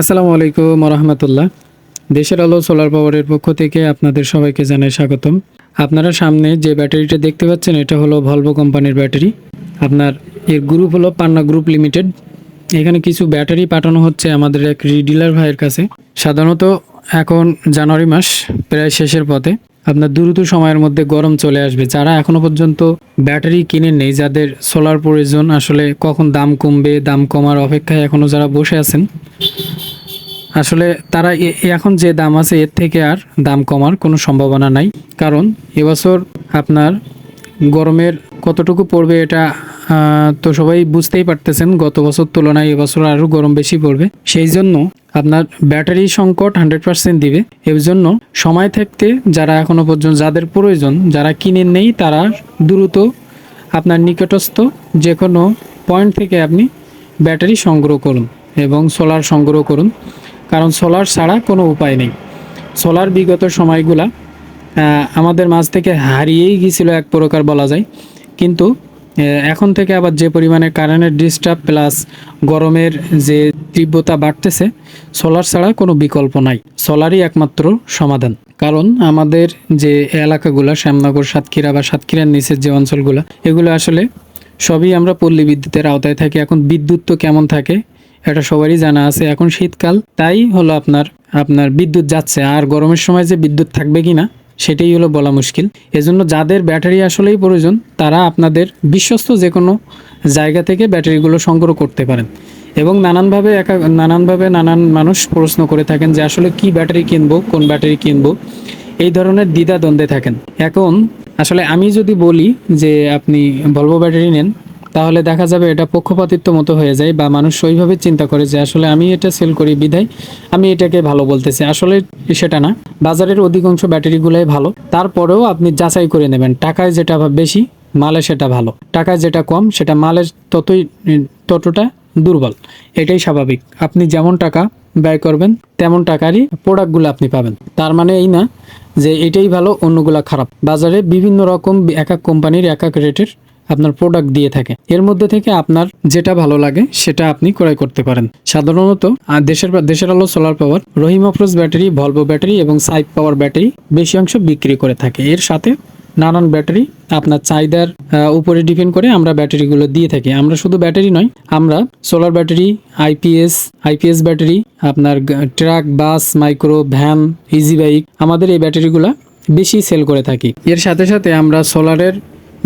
আসসালামু আলাইকুম রহমতুল্লাহ দেশের আলো সোলার পাওয়ারের পক্ষ থেকে আপনাদের সবাইকে জানাই স্বাগতম। আপনারা সামনে যে ব্যাটারিটা দেখতে পাচ্ছেন, এটা হলো ভলভো কোম্পানির ব্যাটারি। আপনার এর গ্রুপ হলো পান্না গ্রুপ লিমিটেড এখানে কিছু ব্যাটারি পাঠানো হচ্ছে আমাদের এক রিডিলার ভাইয়ের কাছে। সাধারণত এখন জানুয়ারি মাস, প্রায় শেষের পথে। আপনার দ্রুত সময়ের মধ্যে গরম চলে আসবে। যারা এখনও পর্যন্ত ব্যাটারি কিনে নেই, যাদের সোলার প্রয়োজন, আসলে কখন দাম কমবে, দাম কমার অপেক্ষায় এখনও যারা বসে আছেন আসলে তারা এখন যে দাম আছে, এর থেকে আর দাম কমার কোনো সম্ভাবনা নাই। কারণ এবছর আপনার গরমের কতটুকু পড়বে এটা তো সবাই বুঝতেই পারতেছেন, গত বছর তুলনায় এবছর আরও গরম বেশি পড়বে। সেই জন্য আপনার ব্যাটারি সংকট হান্ড্রেড পার্সেন্ট দিবে। এর জন্য সময় থাকতে যারা এখনও পর্যন্ত যাদের প্রয়োজন, যারা কিনে নেই, তারা দ্রুত আপনার নিকটস্থ যে কোনো পয়েন্ট থেকে আপনি ব্যাটারি সংগ্রহ করুন এবং সোলার সংগ্রহ করুন। কারণ সোলার ছাড়া কোনো উপায় নেই। সোলার বিগত সময়গুলা আমাদের মাঝ থেকে হারিয়েই গিয়েছিল এক প্রকার বলা যায়। কিন্তু এখন থেকে আবার যে পরিমাণে কারেন্টের ডিস্টার্ব প্লাস গরমের যে তীব্রতা বাড়তেছে সোলার ছাড়া কোনো বিকল্প নাই। সোলারই একমাত্র সমাধান। কারণ আমাদের যে এলাকাগুলো, শ্যামনগর, সাতক্ষীরা বা সাতক্ষীরার নিচের যে অঞ্চলগুলো, এগুলো আসলে সবই আমরা পল্লী বিদ্যুতের আওতায় থাকি। এখন বিদ্যুৎ তো কেমন থাকে এটা সবারই জানা আছে, এখন শীতকাল, তাই হলো আপনার আপনার বিদ্যুৎ যাচ্ছে। আর গরমের সময় যে বিদ্যুৎ থাকবে কি না সেটাই হলো বলা মুশকিল। এজন্য যাদের ব্যাটারি আসলেই প্রয়োজন, তারা আপনাদের বিশ্বস্ত যে কোনো জায়গা থেকে ব্যাটারিগুলো সংগ্রহ করতে পারেন। এবং নানানভাবে একা, নানানভাবে নানান মানুষ প্রশ্ন করে থাকেন যে আসলে কি ব্যাটারি কিনবো, কোন ব্যাটারি কিনবো। এই ধরনের দ্বিধা দ্বন্দ্বে থাকেন। এখন, আসলে আমি যদি বলি যে আপনি ভলভো ব্যাটারি নেন তাহলে দেখা যাবে এটা পক্ষপাতিত্ব মতো হয়ে যায় বা মানুষ ওইভাবে চিন্তা করে যে আসলে আমি এটা সেল করি বিধায় আমি এটাকে ভালো বলতেছি। আসলে সেটা না। বাজারের অধিকাংশ ব্যাটারিগুলোই ভালো। তারপরেও আপনি যাচাই করে নেবেন, টাকায় যেটা বেশি, মালে সেটা ভালো। টাকায় যেটা কম, সেটা মালের ততই, ততটা দুর্বল। এটাই স্বাভাবিক। আপনি যেমন টাকা ব্যয় করবেন, তেমন টাকারই প্রোডাক্টগুলো আপনি পাবেন। তার মানে এই না যে এটাই ভালো, অন্যগুলা খারাপ। বাজারে বিভিন্ন রকম, এক এক কোম্পানির এক এক রেটের আপনার প্রোডাক্ট দিয়ে থাকে। এর মধ্যে থেকে আপনার যেটা ভালো লাগে, সেটা আপনি ক্রয় করতে পারেন। সাধারণত দেশের দেশের আলো solar power Rahim Afroz battery Volvo battery এবং সাইপ পাওয়ার ব্যাটারি বেশি অংশ বিক্রি করে থাকে। এর সাথে নানান ব্যাটারি আপনার চাহিদার উপরে ডিপেন্ড করে আমরা ব্যাটারিগুলো দিয়ে থাকি। আমরা শুধু ব্যাটারি নয়, আমরা solar battery IPS IPS battery আপনার truck bus micro van easy bike আমাদের এই ব্যাটারিগুলো বেশি সেল করে থাকি। এর সাথে সাথে আমরা সোলারের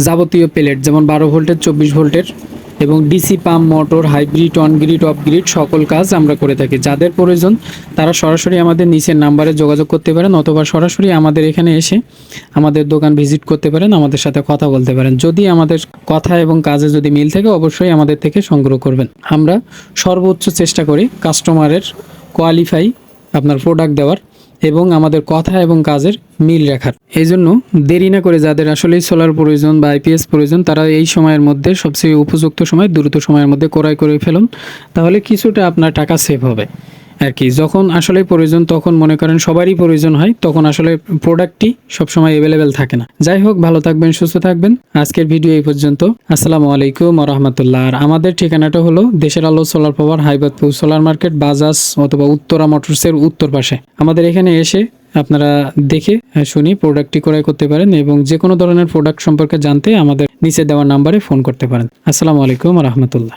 যাবতীয় প্লেট যেমন বারো ভোল্টের, চব্বিশ ভোল্টের এবং DC pump motor hybrid on grid off grid সকল কাজ আমরা করে থাকি। যাদের প্রয়োজন তারা সরাসরি আমাদের নিচের নাম্বারে যোগাযোগ করতে পারেন অথবা সরাসরি আমাদের এখানে এসে আমাদের দোকান ভিজিট করতে পারেন, আমাদের সাথে কথা বলতে পারেন। যদি আমাদের কথা এবং কাজে যদি মিল থাকে অবশ্যই আমাদের থেকে সংগ্রহ করবেন। আমরা সর্বোচ্চ চেষ্টা করি কাস্টমারের কোয়ালিফাই আপনার প্রোডাক্ট দেওয়ার। এবং আমাদের কথা এবং কাজের মিল রাখার। এই জন্য দেরি না করে যাদের আসলেই সোলার প্রয়োজন বা আইপিএস প্রয়োজন, তারা এই সময়ের মধ্যে, সবচেয়ে উপযুক্ত সময়, দ্রুত সময়ের মধ্যে ক্রয় করে ফেলুন। তাহলে কিছুটা আপনার টাকা সেভ হবে। আর কি, যখন আসলে প্রয়োজন, তখন মনে করেন সবারই প্রয়োজন হয়, তখন আসলে প্রোডাক্টটি সবসময় অ্যাভেলেবেল থাকে না। যাই হোক, ভালো থাকবেন, সুস্থ থাকবেন। আজকের ভিডিও এই পর্যন্ত। আসসালামু আলাইকুম রহমতুল্লাহ আর আমাদের ঠিকানাটা হলো দেশের আলো solar power Haibadpur solar market Bajaj অথবা উত্তরা মোটরসের উত্তর পাশে। আমাদের এখানে এসে আপনারা দেখে শুনি প্রোডাক্টটি ক্রয় করতে পারেন এবং যে কোনো ধরনের প্রোডাক্ট সম্পর্কে জানতে আমাদের নিচে দেওয়া নাম্বারে ফোন করতে পারেন। আসসালামু আলাইকুম রহমতুল্লাহ